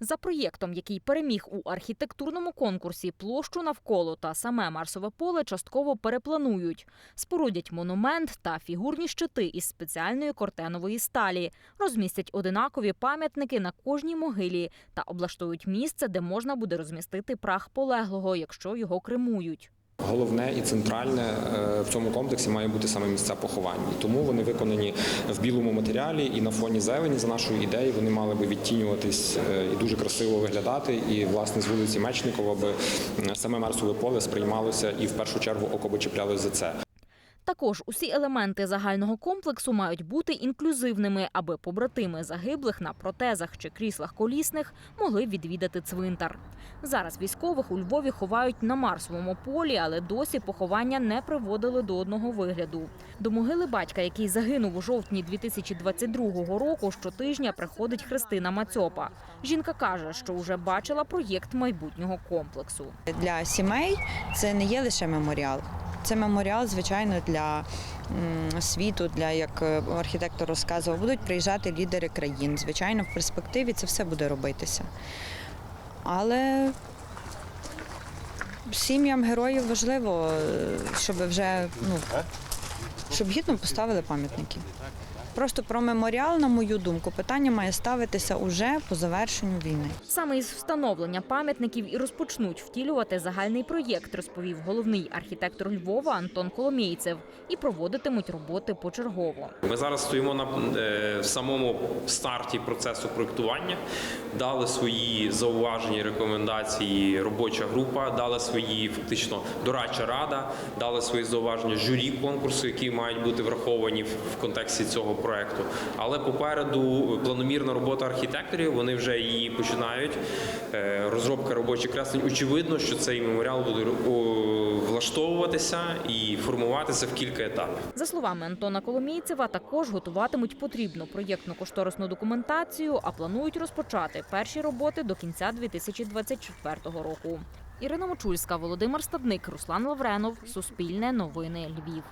За проєктом, який переміг у архітектурному конкурсі, площу навколо та саме Марсове поле частково перепланують. Спорудять монумент та фігурні щити із спеціальної кортенової сталі, розмістять одинакові пам'ятники на кожній могилі та облаштують місце, де можна буде розмістити прах полеглого, якщо його кремують. Головне і центральне е, в цьому комплексі має бути саме місця поховань. Тому вони виконані в білому матеріалі і на фоні зелені, за нашою ідеєю, вони мали би відтінюватись е, і дуже красиво виглядати. І власне з вулиці Мечникова би саме Марсове поле сприймалося і в першу чергу око би за це. Також усі елементи загального комплексу мають бути інклюзивними, аби побратими загиблих на протезах чи кріслах колісних могли відвідати цвинтар. Зараз військових у Львові ховають на Марсовому полі, але досі поховання не приводили до одного вигляду. До могили батька, який загинув у жовтні 2022 року, щотижня приходить Христина Мацьопа. Жінка каже, що вже бачила проєкт майбутнього комплексу. Для сімей це не є лише меморіал. Це меморіал, звичайно, для світу, для як е, архітектор розказував, будуть приїжджати лідери країн. Звичайно, в перспективі це все буде робитися. Але сім'ям героїв важливо, е, щоб вже ну, щоб гідно поставили пам'ятники. Просто про меморіал, на мою думку, питання має ставитися уже по завершенню війни. Саме із встановлення пам'ятників і розпочнуть втілювати загальний проєкт, розповів головний архітектор Львова Антон Коломійцев, і проводитимуть роботи почергово. Ми зараз стоїмо на е, в самому старті процесу проєктування. Дали свої зауваження, рекомендації робоча група, дали свої фактично дорадча рада, дали свої зауваження журі конкурсу, які мають бути враховані в в контексті цього проекту. Але попереду планомірна робота архітекторів. Вони вже її починають. Е, Розробка робочих креслень. Очевидно, що цей меморіал буде влаштовуватися і формуватися в кілька етапів. За словами Антона Коломійцева, також готуватимуть потрібну проєктну кошторисну документацію, а планують розпочати перші роботи до кінця 2024 року. Ірина Мочульська, Володимир Стадник, Руслан Лавренов, Суспільне новини Львів.